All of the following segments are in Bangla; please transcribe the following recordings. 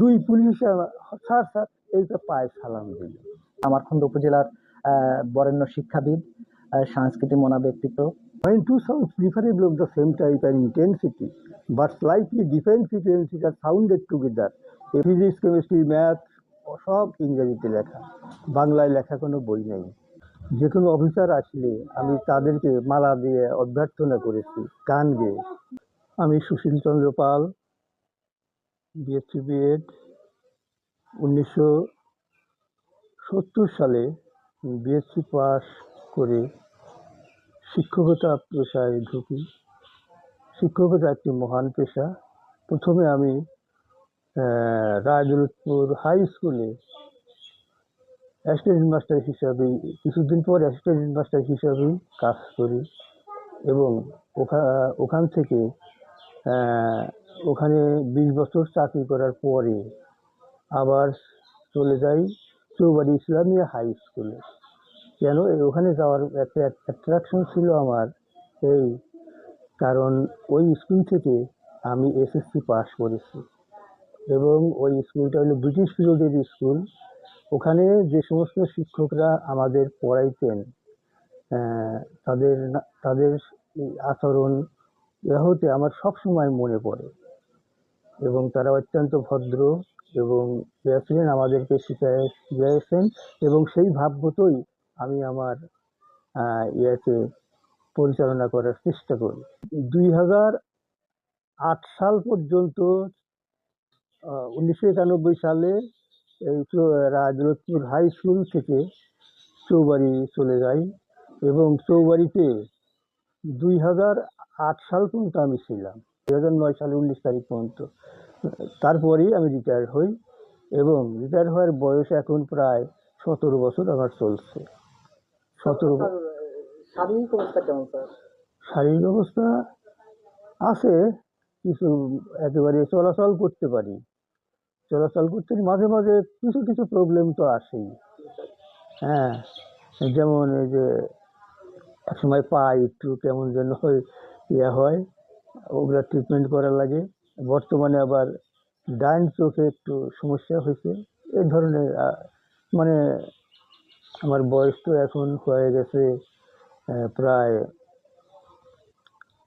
দুই পুলিশ স্যার স্যার এইটা পায়ে সালাম দিল। আমারখন্দ উপজেলার বরেণ্য শিক্ষাবিদ সাংস্কৃতিক মনা ব্যক্তিত্ব। When two sounds preferable of the same type and intensity, but slightly different frequencies are sounded together. Physics, chemistry, math, সব ইংরেজিতে লেখা বাংলায় লেখা কোনো বই নেই। যে কোনো অফিসার আসলে আমি তাদেরকে মালা দিয়ে অভ্যর্থনা করেছি গান গেয়ে। আমি সুশীল চন্দ্র পাল বিএসসি বিএড উনিশশো সত্তর সালে বিএসসি পাস করে শিক্ষকতা পেশায় ঢুকি। শিক্ষকতা একটি মহান পেশা। প্রথমে আমি রায়দৌলতপুর হাই স্কুলে অ্যাসিস্ট্যান্ট মাস্টার হিসাবে, কিছুদিন পর অ্যাসিস্ট্যান্ট মাস্টার হিসাবেই কাজ করি এবং ওখা- ওখান থেকে ওখানে বিশ বছর চাকরি করার পরে আবার চলে যাই চৌবাড়ি ইসলামিয়া হাই স্কুলে। কেন? ওখানে যাওয়ার একটা অ্যাট্রাকশন ছিল আমার এই, কারণ ওই স্কুল থেকে আমি এসএসসি পাস করেছি এবং ওই স্কুলটা হলো ব্রিটিশ পিরিয়ডের স্কুল। ওখানে যে সমস্ত শিক্ষকরা আমাদের পড়াইতেন তাদের তাদের আচরণ হতে আমার সব সময় মনে পড়ে। এবং তারা অত্যন্ত ভদ্র এবং এরা ছিলেন আমাদেরকে শিখায় শিখিয়েছেন এবং সেই ভাবগতই আমি আমার ইয়েতে পরিচালনা করার চেষ্টা করি। দুই হাজার আট সাল পর্যন্ত উনিশশো একানব্বই সালে এই রাজলক্ষ্মীপুর হাই স্কুল থেকে চৌবাড়ি চলে যাই এবং চৌবাড়িতে দুই হাজার আট সাল পর্যন্ত আমি ছিলাম। হাজার নয় সালে উনিশ তারিখ পর্যন্ত। তারপরেই আমি রিটায়ার হই এবং রিটায়ার হওয়ার বয়স এখন প্রায় সতেরো বছর আমার চলছে। সতেরো শারীরিক অবস্থা কেমন স্যার? শারীরিক অবস্থা আছে কিছু একেবারে চলাচল করতে পারি। চলাচল করতে মাঝে মাঝে কিছু কিছু প্রবলেম তো আসেই। হ্যাঁ যেমন এই যে একসময় পা একটু কেমন যেন হয় ইয়ে হয়। ওগুলা ট্রিটমেন্ট করা লাগে। বর্তমানে আবার ডাইন চোখে একটু সমস্যা হয়েছে। এই ধরনের মানে আমার বয়স তো এখন হয়ে গেছে প্রায়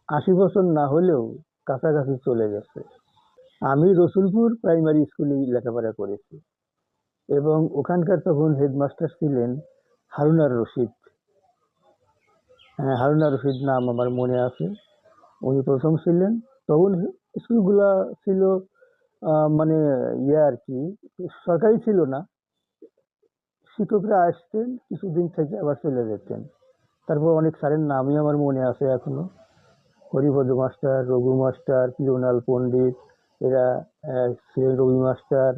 আশি বছর না হলেও কাছাকাছি চলে গেছে। আমি রসুলপুর প্রাইমারি স্কুলে লেখাপড়া করেছি এবং ওখানকার তখন হেডমাস্টার ছিলেন হারুনার রশিদ। হ্যাঁ হারুনার রশিদ নাম আমার মনে আছে। উনি প্রথম ছিলেন। তখন স্কুলগুলা ছিল মানে ইয়ে আর কি, সরকারি ছিল না। শিক্ষকরা আসতেন, কিছুদিন থেকে আবার চলে যেতেন। তারপর অনেক স্যারের নামই আমার মনে আছে এখনও। হরিপদ মাস্টার, রঘু মাস্টার পিরোনাল পণ্ডিত, এরা ছিলেন রবি মাস্টার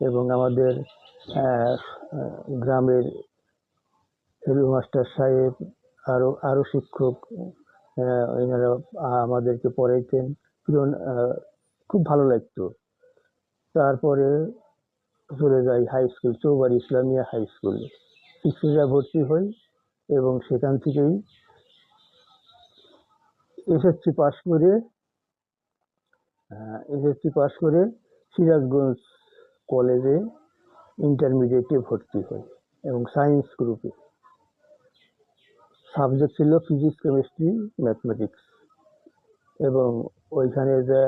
এবং আমাদের গ্রামের হেলু মাস্টার সাহেব আরও আরও শিক্ষক। এনারা আমাদেরকে পড়াইতেন। পিরন খুব ভালো লাগতো। তারপরে চলে যাই high school Choubari Islamia high স্কুলে শিক্ষিকা ভর্তি হই এবং সেখান থেকেই এসএসসি পাশ করে এসএসসি পাস করে সিরাজগঞ্জ কলেজে ইন্টারমিডিয়েটে ভর্তি হই এবং সায়েন্স গ্রুপে সাবজেক্ট ছিল ফিজিক্স কেমিস্ট্রি ম্যাথমেটিক্স এবং ওইখানে যে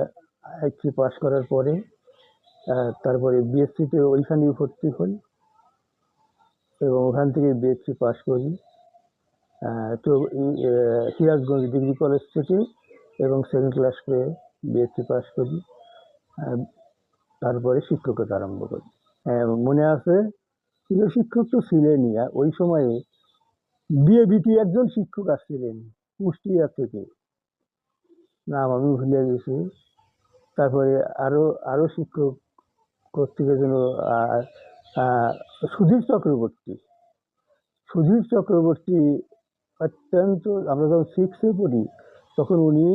আইসি পাস করার পরে তারপরে বিএসসিতে ওইখানেই ভর্তি হই। এবং ওখান থেকে বিএসসি পাস করি। তো সিরাজগঞ্জ ডিগ্রি কলেজ থেকে এবং সেকেন্ড ক্লাস পেয়ে বিএসসি পাস করি। তারপরে শিক্ষকতা আরম্ভ করি। হ্যাঁ, মনে আছে প্রিয় শিক্ষক তো ছিলেনই ওই সময়ে বিএবিটি একজন শিক্ষক আসছিলেন, কুষ্টিয়া থেকে। নাম আমি ভুলে গেছি। তারপরে আরও আরও শিক্ষক কর্তৃকের জন্য সুধীর চক্রবর্তী। সুধীর চক্রবর্তী অত্যন্ত, আমরা যখন সিক্সে পড়ি, তখন উনি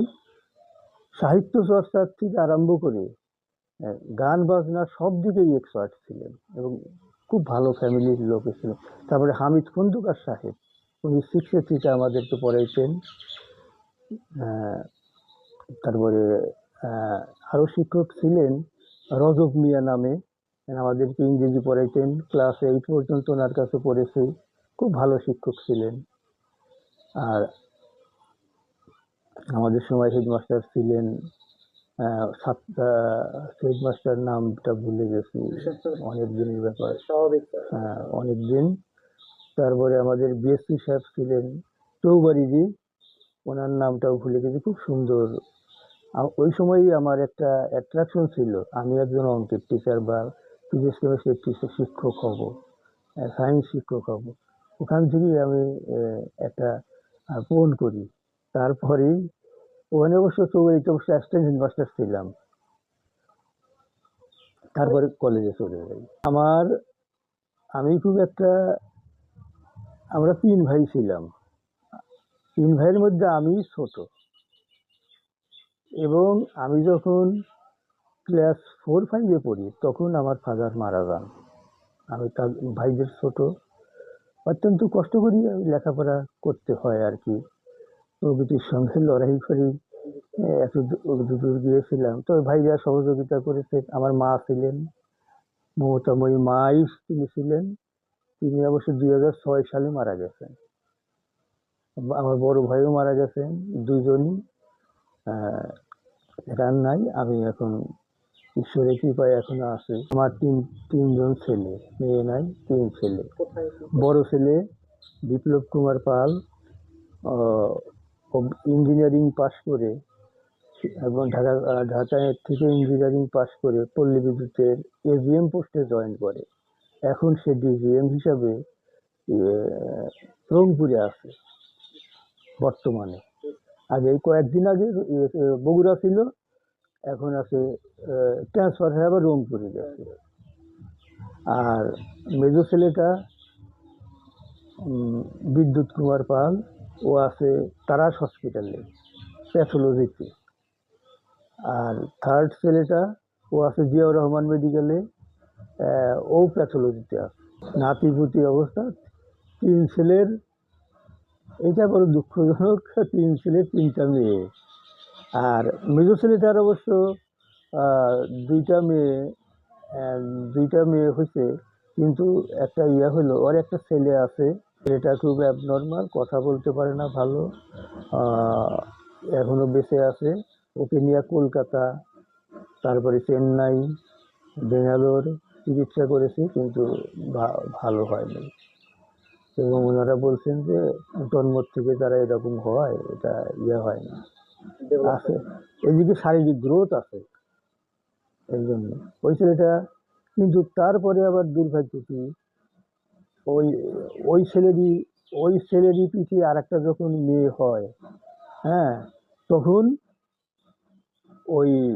সাহিত্য চর্চার থেকে আরম্ভ করে গান, বাজনা সব দিকেই এক্সপার্ট ছিলেন এবং খুব ভালো ফ্যামিলির লোক ছিলেন তারপরে হামিদ খন্দকার সাহেব উনি সিক্সে থেকে আমাদেরকে পড়াইতেন তারপরে আরও শিক্ষক ছিলেন রজব মিয়া নামে। আমাদেরকে ইংরেজি পড়াইতেন। ক্লাস এইট পর্যন্ত ওনার কাছে পড়েছি। খুব ভালো শিক্ষক ছিলেন। আর আমাদের সময় হেডমাস্টার ছিলেন হেডমাস্টার নামটা ভুলে গেছি। অনেক দিনের ব্যাপার। স্বাভাবিক। হ্যাঁ অনেক দিন তারপরে আমাদের বিএসসি সাহেব ছিলেন চৌবাড়িজি ওনার নামটাও ভুলে গেছি, খুব সুন্দর। ওই সময়ই আমার একটা অ্যাট্রাকশন ছিল। আমি একজন অঙ্কের টিচার বা ফিজিক্স কেমিস্ট্রির টিচার শিক্ষক হব সায়েন্স শিক্ষক হব। ওখান থেকেই আমি একটা পূরণ করি। তারপরেই ওখানে অবশ্য চৌবাড়িতে অবশ্য অ্যাসিস্ট্যান্ট হেডমাস্টার ছিলাম। তারপরে কলেজে চলে যাই। আমার, আমি খুব একটা আমরা তিন ভাই ছিলাম। তিন ভাইয়ের মধ্যে আমি ছোট। এবং আমি যখন ক্লাস ফোর ফাইভে পড়ি, তখন আমার ফাদার মারা যান। আমি তার ভাইদের ছোট। অত্যন্ত কষ্ট করি লেখাপড়া করতে হয় আর কি। প্রকৃতির সঙ্গে লড়াই করি। এত দূর গিয়েছিলাম। তো ভাইরা সহযোগিতা করেছে। আমার মা ছিলেন। মমতাময়ী মাই তিনি ছিলেন। তিনি অবশ্য দুই হাজার ছয় সালে মারা গেছেন। আমার বড় ভাইও মারা গেছেন দুজনই। আহ, রান নাই আমি এখন ঈশ্বরের কৃপায় এখন আছি। আমার তিন তিনজন ছেলে মেয়ে নাই তিন ছেলে। বড় ছেলে বিপ্লব কুমার পাল ইঞ্জিনিয়ারিং পাশ করে এবং ঢাকা আহ, ঢাকা থেকে ইঞ্জিনিয়ারিং পাশ করে পল্লী বিদ্যুতের এজিএম পোস্টে জয়েন করে। এখন সে ডিজিএম হিসাবে রংপুরে আছে, বর্তমানে। আগে কয়েকদিন আগে বগুড়া ছিল, এখন আছে ট্রান্সফার হয়ে আবার রংপুরে গেছে। আর মেজো ছেলেটা বিদ্যুৎ কুমার পাল, ও আছে তারাস হসপিটালে, প্যাথোলজিতে। আর থার্ড ছেলেটা, ও আছে জিয়াউর রহমান মেডিকেলে ও প্যাথোলজিতে আছে। নাতিপুতি অবস্থা তিন ছেলের এটা বড় দুঃখজনক তিন ছেলে তিনটা মেয়ে। আর মেজো ছেলেটার অবশ্য দুইটা মেয়ে দুইটা মেয়ে হয়েছে কিন্তু একটা ইয়ে হলো ওর একটা ছেলে আছে ছেলেটা খুব অ্যাবনর্মাল কথা বলতে পারে না ভালো আহ, এখনও বেঁচে আছে। ওকে নিয়ে কলকাতা তারপরে চেন্নাই বেঙ্গালোর চিকিৎসা করেছি কিন্তু ভা- ভালো হয়নি। এবং ওনারা বলছেন যে জন্ম থেকে তারা এরকম হয় এটা ইয়ে হয় না। আছে। এদিকে শারীরিক গ্রোথ আছে। এই জন্য। ওই ছেলেটা কিন্তু তারপরে আবার দুর্ভাগ্য কি ওই ওই ছেলেরই ওই ছেলেরই পিঠে আর একটা যখন মেয়ে হয় হ্যাঁ তখন ওই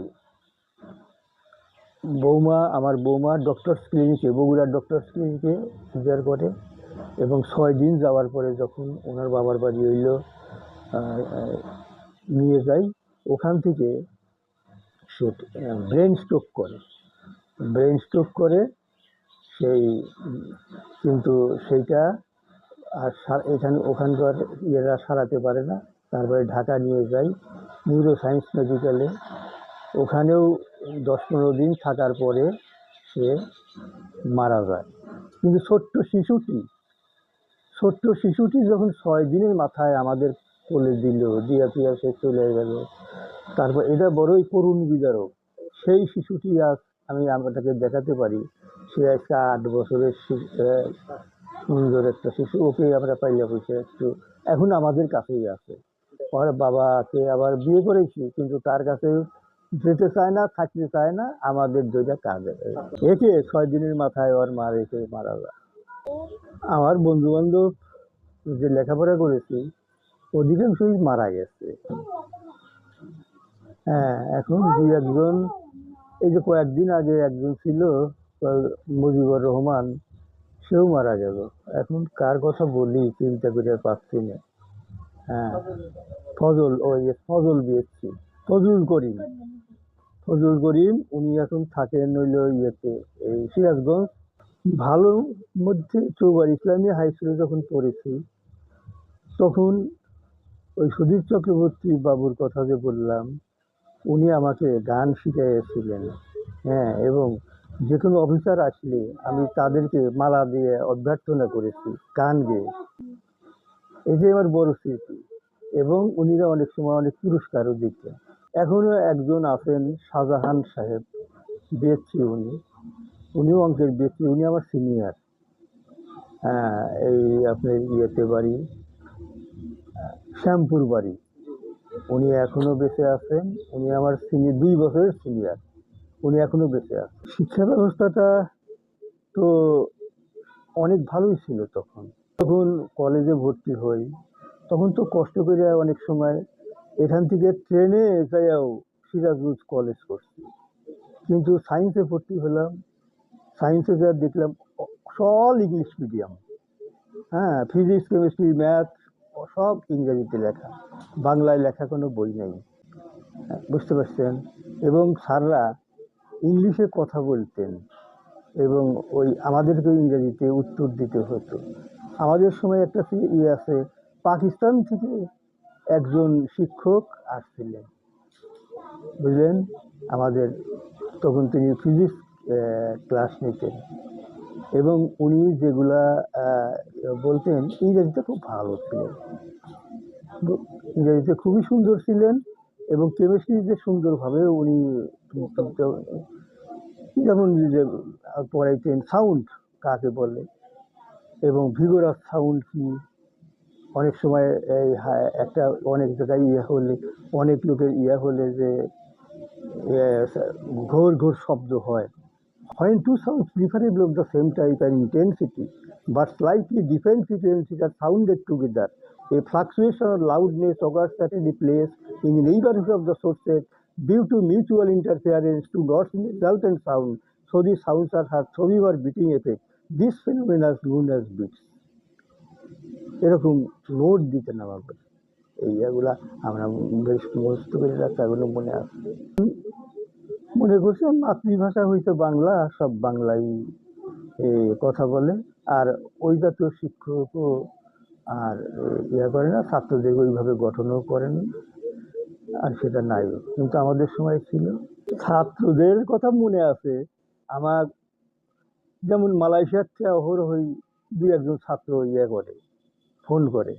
বৌমা, আমার বৌমা ডক্টরস ক্লিনিকে বগুড়ার ডক্টরস ক্লিনিকে সিজার করে এবং ছয় দিন যাওয়ার পরে যখন ওনার বাবার বাড়ি হইল নিয়ে যাই, ওখান থেকে সে ব্রেন স্ট্রোক করে। ব্রেন স্ট্রোক করে, সেই, কিন্তু সেইটা আর এখানে ওখানকার ইয়েরা সারাতে পারে না। তারপরে ঢাকা নিয়ে যাই নিউরো সায়েন্স মেডিকেলে ওখানেও দশ পনেরো দিন থাকার পরে সে মারা যায়। কিন্তু ছোট্ট শিশুটি ছোট্ট শিশুটি যখন ছয় দিনের মাথায় আমাদের কোলে দিল, দিয়া দিয়া সে চলে গেল। তারপর এটা বড়ই করুণ বিদারক। সেই শিশুটি আজ আমি আমাটাকে দেখাতে পারি, সে আজকে আট বছরের সুন্দর একটা শিশু। ওকে আমরা পাইলে বসে একটু, এখন আমাদের কাছেই আছে। ওর বাবাকে আবার বিয়ে করেছি, কিন্তু তার কাছে যেতে চায় না, থাকতে চায় না, আমাদের দুইটা কাজে একে ছয় দিনের মাথায় ওর মা রেখে মারা যায়। আমার বন্ধু বান্ধব যে লেখাপড়া করেছি, অধিকাংশই মারা গেছে। হ্যাঁ এখন দুই একজন, এই যে কয়েকদিন আগে একজন ছিল মুজিবুর রহমান, সেও মারা গেল। এখন কার কথা বলি, চিন্তা করে পাচ্ছি না। হ্যাঁ ফজল, ওই ফজল বিএসসি। ফজল করিম। ফজল করিম, উনি এখন থাকেন হইল ইয়েতে, এই সিরাজগঞ্জ। ভালো মধ্যে চৌবার ইসলামী হাই স্কুলে যখন পড়েছি, তখন ওই সুধীর চক্রবর্তী বাবুর কথা যে বললাম, উনি আমাকে গান শিখিয়েছিলেন হ্যাঁ এবং যে কোনো অফিসার আসলে আমি তাদেরকে মালা দিয়ে অভ্যর্থনা করেছি, গান গেয়ে। এই যে আমার বড় স্মৃতি, এবং উনিরা অনেক সময় অনেক পুরস্কারও দিতেন। এখনও একজন আছেন শাহজাহান সাহেব বিএসসি উনি। উনিও অঙ্কের বিএসসি উনি আমার সিনিয়র হ্যাঁ এই আপনার ইয়েতে বাড়ি, শ্যামপুর বাড়ি। উনি এখনও বেঁচে আছেন, উনি আমার সিনিয়র দুই বছরের সিনিয়র উনি এখনও বেঁচে আছেন। শিক্ষা ব্যবস্থাটা তো অনেক ভালোই ছিল তখন। তখন কলেজে ভর্তি হই, তখন তো কষ্ট করে অনেক সময় এখান থেকে ট্রেনে যাইয়াও সিরাজগঞ্জ কলেজ করছি। কিন্তু সায়েন্সে ভর্তি হলাম। সায়েন্সে যা দেখলাম, সব ইংলিশ মিডিয়াম হ্যাঁ ফিজিক্স কেমিস্ট্রি ম্যাথ সব ইংরেজিতে লেখা। বাংলায় লেখা কোনো বই নেই। বুঝতে পারছেন? এবং স্যাররা ইংলিশে কথা বলতেন। এবং ওই আমাদেরকে ইংরেজিতে উত্তর দিতে হতো। আমাদের সময় একটা ইয়ে আছে, পাকিস্তান থেকে একজন শিক্ষক আসছিলেন। বুঝলেন? আমাদের, তখন তিনি ফিজিক্স ক্লাস নিতেন। এবং উনি যেগুলা বলতেন, ইংরেজিতে খুব ভালো ছিলেন। ইংরেজিতে খুবই সুন্দর ছিলেন এবং কেমিস্ট্রিতে সুন্দরভাবে উনি যেমন যে পড়াইতেন সাউন্ড কাকে বলে? এবং ভিগোরাস সাউন্ড কি? অনেক সময় এই একটা অনেক জায়গায় ইয়ে হলে, অনেক লোকের ইয়ে হলে যে ঘোর ঘোর শব্দ হয়। হয় two sounds preferable of the same type and intensity but slightly different frequency there sounded together a fluctuation of loudness occur in place in neighbourhood of the sources due to mutual interference to gods in result and sound so the sounds are her সবই are beating effect this phenomenon known as beats এরকম নোট দিতেন আমাকে এই এগুলা আমরা বেশ মুখস্থ করে এগুলো মনে আছে। মনে করছি মাতৃভাষা হইতে বাংলা, সব বাংলাই কথা বলে। আর ওই জাতীয় শিক্ষকও আর ইয়া করে না, ছাত্রদের ওইভাবে গঠনও করেন আর সেটা নাই। কিন্তু আমাদের সময় ছিল। ছাত্রদের কথা মনে আছে। আমার যেমন মালয়েশিয়ার থেকে অহরহই দুই একজন ছাত্র ইয়ে করে। ফোন করে।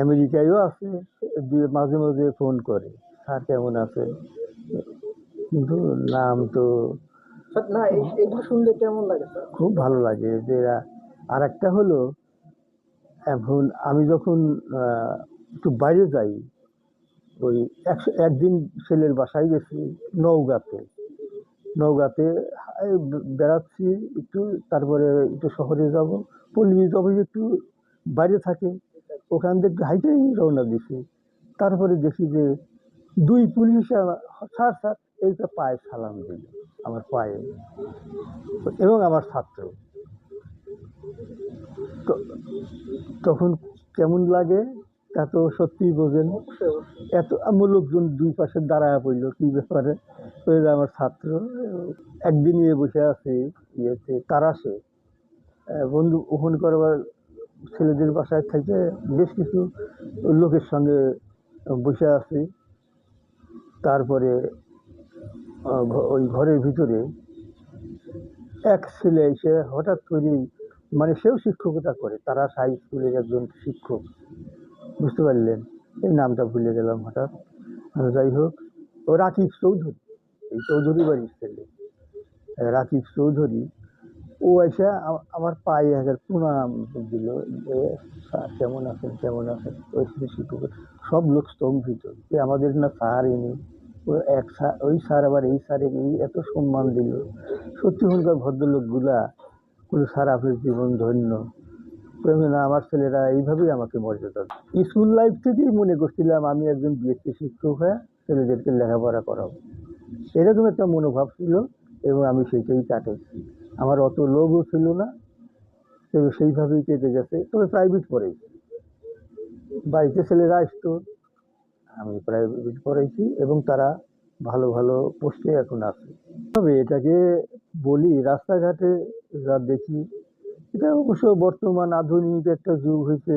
আমেরিকায়ও আছে মাঝে মাঝে ফোন করে স্যার কেমন আছে কিন্তু নাম তো না এগুলো শুনলে কেমন লাগে খুব ভালো লাগে যে আর একটা হলো এখন আমি যখন একটু বাইরে যাই ওই একশো একদিন ছেলের বাসায় গেছি নৌগাতে নৌগাতে বেড়াচ্ছি, একটু তারপরে একটু শহরে যাব। পল্লী অফিস একটু বাইরে থাকে, ওখান থেকে হাইটেই রওনা দিছি। তারপরে দেখি যে দুই পুলিশ স্যার স্যার, এইটা পায়ে সালাম দিল, আমার পায়ে। এবং আমার ছাত্র। তো- তখন কেমন লাগে? তা তো সত্যিই বোঝেন। এত আমার লোকজন দুই পাশে দাঁড়ায় পড়ল কি ব্যাপারে? ওই আমার ছাত্র একদিন ইয়ে বসে আছে ইয়েতে তারাসে বন্ধু ওহন করবার ছেলেদের বাসায় থেকে বেশ কিছু লোকের সঙ্গে বসে আছি। তারপরে ওই ঘরের ভিতরে এক ছেলে এসে হঠাৎ করে মানে সেও শিক্ষকতা করে তারা হাই স্কুলের একজন শিক্ষক। বুঝতে পারলেন? এই নামটা ভুলে গেলাম হঠাৎ। আহ, যাই হোক। ও রাকিব চৌধুরী এই চৌধুরী বাড়ির ছেলে। রাকিব চৌধুরী ও এসে আমার পায়ে হাজার প্রণাম দিল যে স্যার কেমন আছেন কেমন আছেন? ওই শিক্ষক সব লোক স্তম্ভিত। যে আমাদের না স্যার এনে ও এক স্যার ওই স্যার আবার এই স্যারের এই এত সম্মান দিল। সত্যি ভদ্রলোকগুলা কোনো স্যার আপনার জীবন ধন্য। বললাম, না আমার ছেলেরা এইভাবেই আমাকে মর্যাদা। স্কুল লাইফ থেকেই মনে করছিলাম আমি একজন বিএসসি শিক্ষক হয়ে ছেলেদেরকে লেখাপড়া করাবো। এরকম একটা মনোভাব ছিল এবং আমি সেইটাই কাটাইছি আমার অত লোভও ছিল না তবে সেইভাবেই কেটে গেছে তবে প্রাইভেট পড়াইছি বাড়িতে ছেলেরা আসতো আমি প্রাইভেট পড়াইছি এবং তারা ভালো ভালো পোস্টে এখন আছে। তবে এটাকে বলি রাস্তাঘাটে যা দেখি এটা অবশ্য বর্তমান আধুনিক একটা যুগ হয়েছে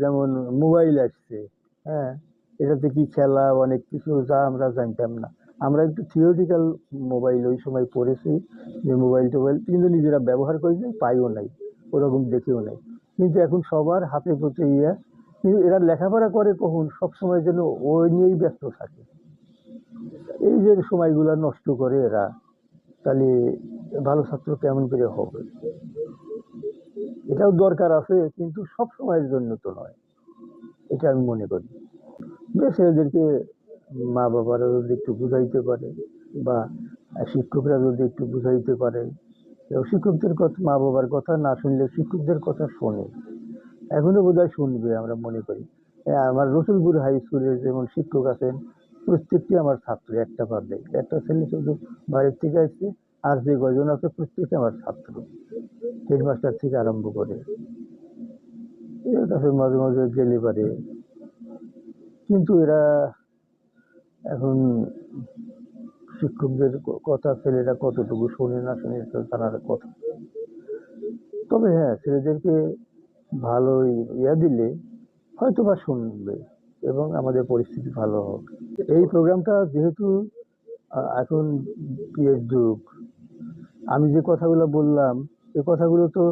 যেমন মোবাইল আসছে হ্যাঁ? এটাতে কি খেলা, অনেক কিছু, যা আমরা জানতাম না। আমরা একটু থিওরিটিক্যাল মোবাইল ওই সময় পড়েছি, যে মোবাইল টোবাইল, কিন্তু নিজেরা ব্যবহার করি নাই, পাইও নাই, ওরকম দেখেও নাই। কিন্তু এখন সবার হাতে পথে ইয়ে কিন্তু এরা লেখাপড়া করে কখন? সব সময় যেন ওই নিয়েই ব্যস্ত থাকে। এই যে সময়গুলো নষ্ট করে এরা। তাহলে ভালো ছাত্র কেমন করে হবে? এটাও দরকার আছে কিন্তু সব সময়ের জন্য তো নয়। এটা আমি মনে করি। বেশ এদেরকে মা বাবারা যদি একটু বুঝাইতে পারে বা শিক্ষকরা যদি একটু বুঝাইতে পারে শিক্ষকদের কথা মা বাবার কথা না শুনলে শিক্ষকদের কথা শোনে। এখনও বোধহয় শুনবে আমরা মনে করি। এ, আমার রসুলপুর হাই স্কুলের যেমন শিক্ষক আছেন প্রত্যেকটি আমার ছাত্র, একটা বাদ দেয় একটা ছেলে শুধু বাইরের থেকে আসছে, আর যে কয়জন আছে, প্রত্যেকে আমার ছাত্র। হেডমাস্টার থেকে আরম্ভ করে। কাছে মাঝে মাঝে গেলে পারে। কিন্তু এরা এখন শিক্ষকদের কথা ছেলেরা কতটুকু শোনে না শোনে জানার কথা। তবে হ্যাঁ ছেলেদেরকে ভালো ইয়া দিলে হয়তো বা শুনবে। এবং আমাদের পরিস্থিতি ভালো হোক। এই প্রোগ্রামটা যেহেতু এখন বিয়ের যুগ, আমি যে কথাগুলো বললাম এই কথাগুলো তো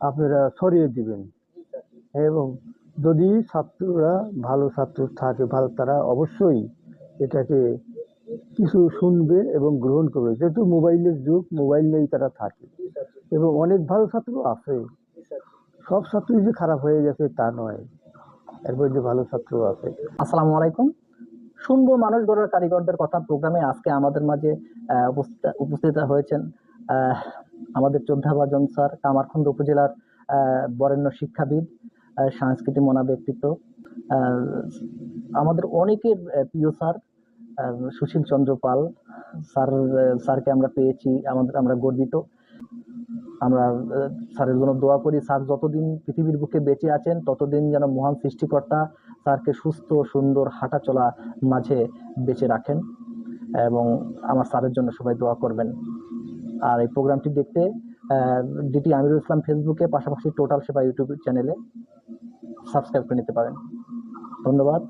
আপনারা ছড়িয়ে দিবেন। এবং যদি ছাত্ররা, ভালো ছাত্র থাকে, ভালো তারা অবশ্যই এটাকে কিছু শুনবে এবং গ্রহণ করবে। যেহেতু মোবাইলের যুগ, মোবাইল নিয়েই তারা থাকে। এবং অনেক ভালো ছাত্র আছে। সব ছাত্রই যে খারাপ হয়ে গেছে তা নয়। এরপর যে ভালো ছাত্র আছে। আসসালামু আলাইকুম। শুনব মানুষ গড়ার কারিগরদের কথা প্রোগ্রামে। আজকে আমাদের মাঝে উপস্থিত হয়েছেন আমাদের যোদ্ধাবাজন স্যার, কামারখন্দ উপজেলার বরেণ্য শিক্ষাবিদ সাংস্কৃতিক মনা ব্যক্তিত্ব। আমাদের অনেকের প্রিয় স্যার সুশীল চন্দ্র পাল, স্যার স্যারকে আমরা পেয়েছি, আমাদের, আমরা গর্বিত। আমরা স্যারের জন্য দোয়া করি। স্যার যতদিন পৃথিবীর বুকে বেঁচে আছেন, ততদিন যেন মহান সৃষ্টিকর্তা স্যারকে সুস্থ, সুন্দর, হাঁটা চলা মাঝে বেঁচে রাখেন এবং আমার স্যারের জন্য সবাই দোয়া করবেন। আর এই প্রোগ্রামটি দেখতে ডিটি আমিরুল ইসলাম ফেসবুকে, পাশাপাশি টোটাল সেবা ইউটিউব চ্যানেলে সাবস্ক্রাইব করে নিতে পারেন। ধন্যবাদ।